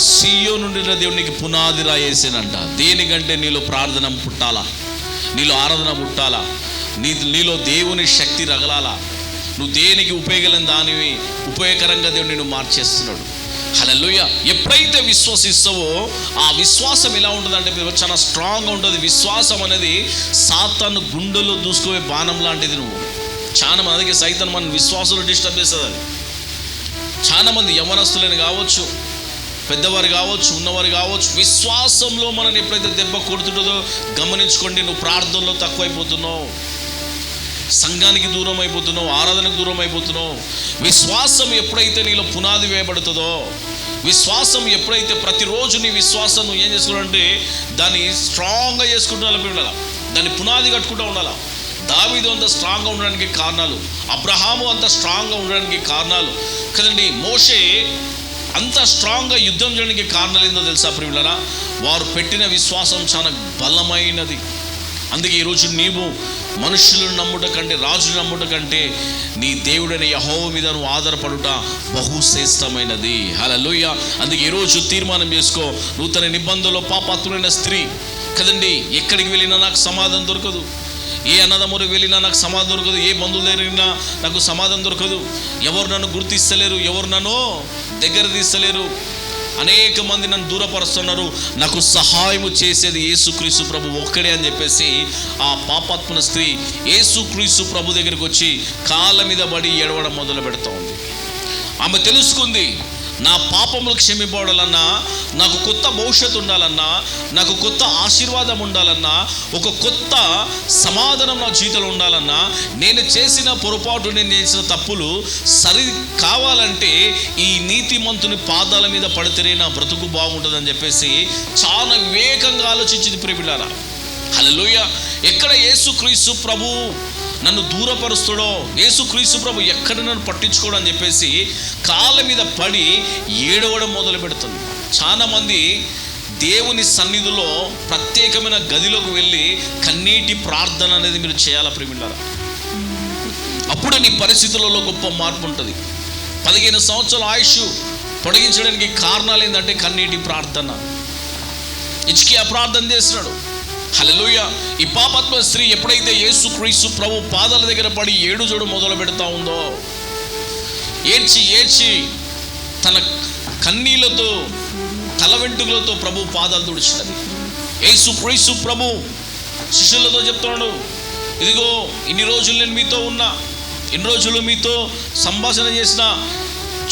See you నుండి దేవుడు నీకు పునాది రాయేసానంట. దేనికంటే నీలో ప్రార్థన పుట్టాలా? నీలో ఆరాధన పుట్టాలా? నీ నీలో దేవుని శక్తి రగలాలా? నువ్వు దేనికి ఉపయోగలేని దానివి? ఉపయోగకరంగా దేవుడు నేను మార్చేస్తున్నాడు. హల్లెలూయా. ఎప్పుడైతే విశ్వసిస్తావో ఆ విశ్వాసం ఎలా ఉంటుందంటే మీరు చాలా స్ట్రాంగ్గా ఉంటుంది. విశ్వాసం అనేది సాతాను గుండెలో దూసుకుపోయే బాణం లాంటిది నువ్వు. చాలా మందికి సైతం మన విశ్వాసంలో డిస్టర్బ్ చేస్తుంది అది. చాలా మంది యవనస్తులని కావచ్చు పెద్దవారు కావచ్చు ఉన్నవారు కావచ్చు విశ్వాసంలో మనం ఎప్పుడైతే దెబ్బ కొడుతుంటుందో గమనించుకోండి నువ్వు ప్రార్థనలో తక్కువైపోతున్నావు. సంఘానికి దూరం అయిపోతున్నావు ఆరాధనకు దూరం అయిపోతున్నావు విశ్వాసం ఎప్పుడైతే నీలో పునాది వేయబడుతుందో విశ్వాసం ఎప్పుడైతే ప్రతిరోజు నీ విశ్వాసం నువ్వు ఏం చేసుకోవాలంటే దాన్ని స్ట్రాంగ్గా చేసుకుంటూ ఉండాలి దాన్ని పునాది కట్టుకుంటూ ఉండాలా. దావీదు అంత స్ట్రాంగ్గా ఉండడానికి కారణాలు అబ్రహాము అంత స్ట్రాంగ్గా ఉండడానికి కారణాలు. కదండి మోషే అంత స్ట్రాంగ్గా యుద్ధం చేయడానికి కారణాలు ఏందో తెలుసా ప్రియులరా? వారు పెట్టిన విశ్వాసం చాలా బలమైనది. అందుకే ఈరోజు నీవు మనుషులను నమ్ముట కంటే రాజును నమ్ముట కంటే నీ దేవుడైన యహోవ మీద నువ్వు ఆధారపడుట బహుశ్రేష్టమైనది. హల్లెలూయా. అందుకే ఈరోజు తీర్మానం చేసుకో. నూతన నిబంధనలో పాపాత్ములైన స్త్రీ కదండి ఎక్కడికి వెళ్ళినా నాకు సమాధానం దొరకదు. ఏ అన్నదమ్ముడు వెళ్ళినా నాకు సమాధానం దొరకదు ఏ బంధువులు దగ్గర నాకు సమాధానం దొరకదు. ఎవరు నన్ను గుర్తిస్తలేరు ఎవరు నన్ను దగ్గర తీస్తలేరు. అనేక మంది నన్ను దూరపరుస్తున్నారు. నాకు సహాయము చేసేది యేసుక్రీస్తు ప్రభు ఒక్కడే అని చెప్పేసి ఆ పాపాత్మన స్త్రీ యేసుక్రీస్తు ప్రభు దగ్గరికి వచ్చి కాళ్ళ మీద పడి ఏడవడం మొదలు పెడతా ఉంది ఆమె తెలుసుకుంది నా పాపములు క్షమిపోవాలన్నా నాకు కొత్త భవిష్యత్తు ఉండాలన్నా నాకు కొత్త ఆశీర్వాదం ఉండాలన్నా ఒక కొత్త సమాధానం నా జీవితంలో ఉండాలన్నా నేను చేసిన పొరపాటు నేను చేసిన తప్పులు సరి కావాలంటే ఈ నీతిమంతుని పాదాల మీద పడితేనే నా బ్రతుకు బాగుంటుందని చెప్పేసి చాలా వివేకంగా ఆలోచించింది ప్రేమిలారా హలో ఎక్కడ యేసుక్రీస్తు ప్రభు నన్ను దూరపరుస్తాడో? యేసుక్రీస్తు ప్రభు ఎక్కడ నన్ను పట్టించుకోడు అని చెప్పేసి కాళ్ళ మీద పడి ఏడవడం మొదలు పెడుతుంది చాలామంది దేవుని సన్నిధిలో ప్రత్యేకమైన గదిలోకి వెళ్ళి కన్నీటి ప్రార్థన అనేది మీరు చేయాలా ప్రేమిళ్ళారా అప్పుడు నీ పరిస్థితులలో గొప్ప మార్పు ఉంటుంది. పదిహేను సంవత్సరాల ఆయుష్ పొడిగించడానికి కారణాలు ఏంటంటే కన్నీటి ప్రార్థన. ఇచ్కి ప్రార్థన చేస్తున్నాడు. హలలుయ ఈ పాపాత్మ స్త్రీ ఎప్పుడైతే యేసు క్రీస్తు ప్రభు పాదాల దగ్గర పడి ఏడు జోడు మొదలు పెడతా ఉందో ఏడ్చి ఏడ్చి తన కన్నీళ్ళతో తల వెంట్రుకలతో ప్రభు పాదాలు తుడిచినది. యేసు క్రీస్తు ప్రభు శిష్యులతో చెప్తున్నాడు ఇదిగో ఇన్ని రోజులు నేను మీతో ఉన్నా ఇన్ని రోజులు మీతో సంభాషణ చేసిన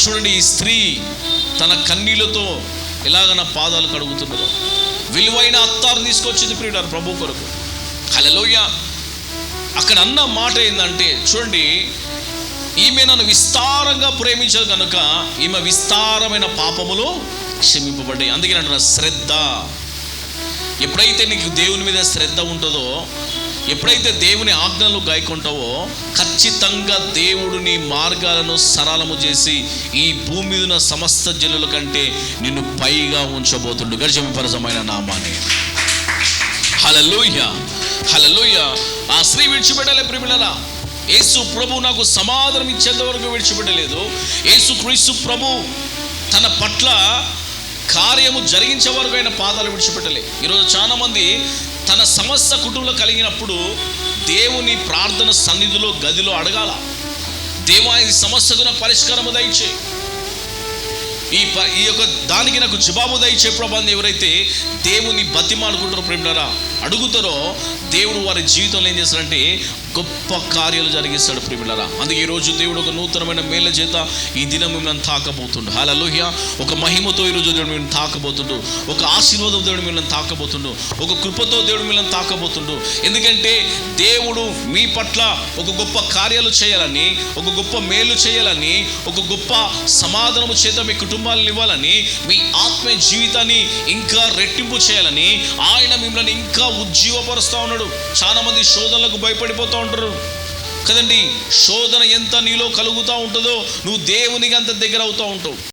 చూడండి ఈ స్త్రీ తన కన్నీళ్ళతో ఎలాగ నా పాదాలు కడుగుతున్నదో విలువైన అత్తారు తీసుకొచ్చింది ప్రియుడారు ప్రభు కొరకు. హలలోయ అక్కడ అన్న మాట ఏంటంటే చూడండి ఈమె నన్ను విస్తారంగా ప్రేమించదు కనుక ఈమె విస్తారమైన పాపములు క్షమింపబడ్డాయి. అందుకే అంటున్నా శ్రద్ధ. ఎప్పుడైతే నీకు దేవుని మీద శ్రద్ధ ఉంటుందో ఎప్పుడైతే దేవుని ఆజ్ఞలు గాయకుంటావో ఖచ్చితంగా దేవుడిని మార్గాలను సరళము చేసి ఈ భూమి మీద సమస్త జనుల కంటే నిన్ను పైగా ఉంచబోతుండు. గర్జమపరసమైన నామాన్ని. హలలోయ హలలోయ ఆ స్త్రీ విడిచిపెట్టలే ప్రిమిళలా యేసు ప్రభు నాకు సమాధానం ఇచ్చేంత వరకు విడిచిపెట్టలేదు. యేసు క్రీస్తు ప్రభు తన పట్ల కార్యము జరిగించే వరకు ఆయన పాదాలు విడిచిపెట్టలే. ఈరోజు చాలా మంది తన సమస్య కుటుంబంలో కలిగినప్పుడు దేవుని ప్రార్థన సన్నిధిలో గదిలో అడగాల. దేవా ఈ సమస్యకున్న పరిష్కారము దయచేయి. ఈ ప ఈ యొక్క దానికి నాకు జవాబు దయచే ప్రభాన్ని ఎవరైతే దేవుని బతిమాడుకుంటారో ప్రేమిటారా అడుగుతారో దేవుడు వారి జీవితంలో ఏం చేస్తారంటే గొప్ప కార్యాలు జరిగిస్తాడు ప్రిమిలరా. అందుకే ఈరోజు దేవుడు ఒక నూతనమైన మేళ్ళ చేత ఈ దినం మిమ్మల్ని తాకబోతుండు. హలలోహ్య ఒక మహిమతో ఈరోజు దేవుడు మిమ్మల్ని తాకబోతుండు. ఒక ఆశీర్వాదం దేవుడు మిమ్మల్ని తాకబోతుండు. ఒక కృపతో దేవుడు మిమ్మల్ని తాకబోతుండు. ఎందుకంటే దేవుడు మీ పట్ల ఒక గొప్ప కార్యాలు చేయాలని ఒక గొప్ప మేలు చేయాలని ఒక గొప్ప సమాధానము చేత మీ కుటుంబాలను ఇవ్వాలని మీ ఆత్మీయ జీవితాన్ని ఇంకా రెట్టింపు చేయాలని ఆయన మిమ్మల్ని ఇంకా ఉజ్జీవపరుస్తూ ఉన్నాడు. చాలా మంది శోధనలకు భయపడిపోతూ ఉంటారు. కదండి? శోధన ఎంత నీలో కలుగుతూ ఉంటుందో నువ్వు దేవునికి అంత దగ్గర అవుతూ ఉంటావు.